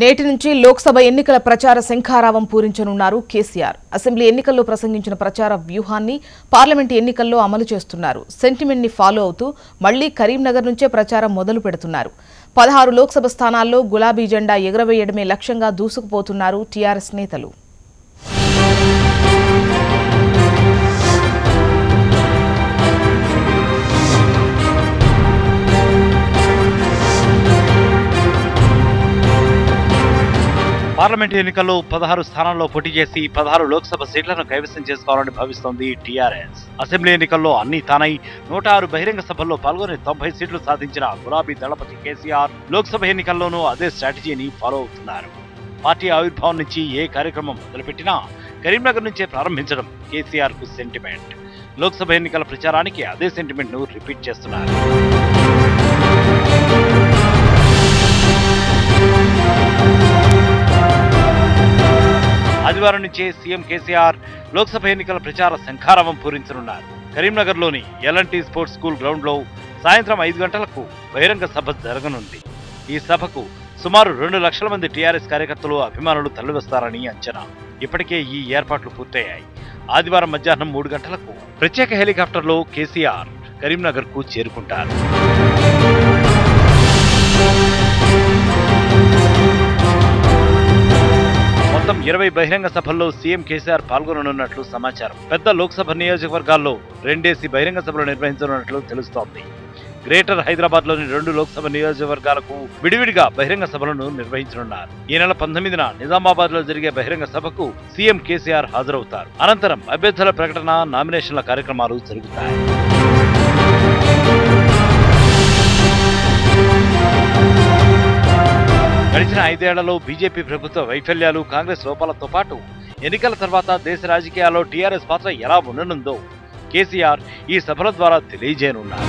నేటి నుంచి లోక్సభ ఎన్నికల ప్రచార శంఖారావం పూరించనున్నారు కేసీఆర్. అసెంబ్లీ ఎన్నికల్లో ప్రసంగించిన ప్రచార వ్యూహాన్ని పార్లమెంట్ ఎన్నికల్లో అమలు చేస్తున్నారు. సెంటిమెంట్ని ఫాలో అవుతూ మళ్ళీ కరీంనగర్ నుంచే ప్రచారం మొదలు పెడుతున్నారు. పదహారు లోక్సభ స్థానాల్లో గులాబీ జెండా ఎగురవేయడమే లక్ష్యంగా దూసుకుపోతున్నారు టీఆర్ఎస్ నేతలు. పార్లమెంట్ ఎన్నికల్లో పదహారు స్థానాల్లో పోటీ చేసి పదహారు లోక్సభ సీట్లను కైవసం చేసుకోవాలని భావిస్తోంది టీఆర్ఎస్. అసెంబ్లీ ఎన్నికల్లో అన్ని తానై నూట ఆరు బహిరంగ సభల్లో పాల్గొని తొంభై సీట్లు సాధించిన గులాబీ దళపతి కేసీఆర్ లోక్సభ ఎన్నికల్లోనూ అదే స్ట్రాటజీని ఫాలో అవుతున్నారు. పార్టీ ఆవిర్భావం నుంచి ఏ కార్యక్రమం మొదలుపెట్టినా కరీంనగర్ నుంచే ప్రారంభించడం కేసీఆర్కు సెంటిమెంట్ లోక్సభ ఎన్నికల ప్రచారానికి అదే సెంటిమెంట్ను రిపీట్ చేస్తున్నారు. ఆదివారం నుంచే సీఎం కేసీఆర్ లోక్సభ ఎన్నికల ప్రచార శంఖారావం పూరించనున్నారు. కరీంనగర్లోని ఎల్ఎన్టీ స్పోర్ట్స్ స్కూల్ గ్రౌండ్లో సాయంత్రం ఐదు గంటలకు బహిరంగ సభ జరగనుంది. ఈ సభకు సుమారు రెండు లక్షల మంది టీఆర్ఎస్ కార్యకర్తలు అభిమానులు తరలివస్తారని అంచనా. ఇప్పటికే ఈ ఏర్పాట్లు పూర్తయ్యాయి. ఆదివారం మధ్యాహ్నం మూడు గంటలకు ప్రత్యేక హెలికాప్టర్లో కేసీఆర్ కరీంనగర్కు చేరుకుంటారు. మొత్తం ఇరవై బహిరంగ సభల్లో సీఎం కేసీఆర్ పాల్గొననున్నట్లు సమాచారం. పెద్ద లోక్సభ నియోజకవర్గాల్లో రెండేసి బహిరంగ సభలు నిర్వహించనున్నట్లు తెలుస్తోంది. గ్రేటర్ హైదరాబాద్లోని రెండు లోక్సభ నియోజకవర్గాలకు విడివిడిగా బహిరంగ సభలను నిర్వహించనున్నారు. ఈ నెల పంతొమ్మిదిన నిజామాబాద్లో జరిగే బహిరంగ సభకు సీఎం కేసీఆర్ హాజరవుతారు. అనంతరం అభ్యర్థుల ప్రకటన నామినేషన్ల కార్యక్రమాలు జరుగుతాయి. గడిచిన ఐదేళ్ళలో బీజేపీ ప్రభుత్వ వైఫల్యాలు కాంగ్రెస్ లోపాలతో పాటు ఎన్నికల తర్వాత దేశ రాజకీయాల్లో టీఆర్ఎస్ పాత్ర ఎలా ఉండనుందో కేసీఆర్ ఈ సభల ద్వారా తెలియజేయనున్నారు.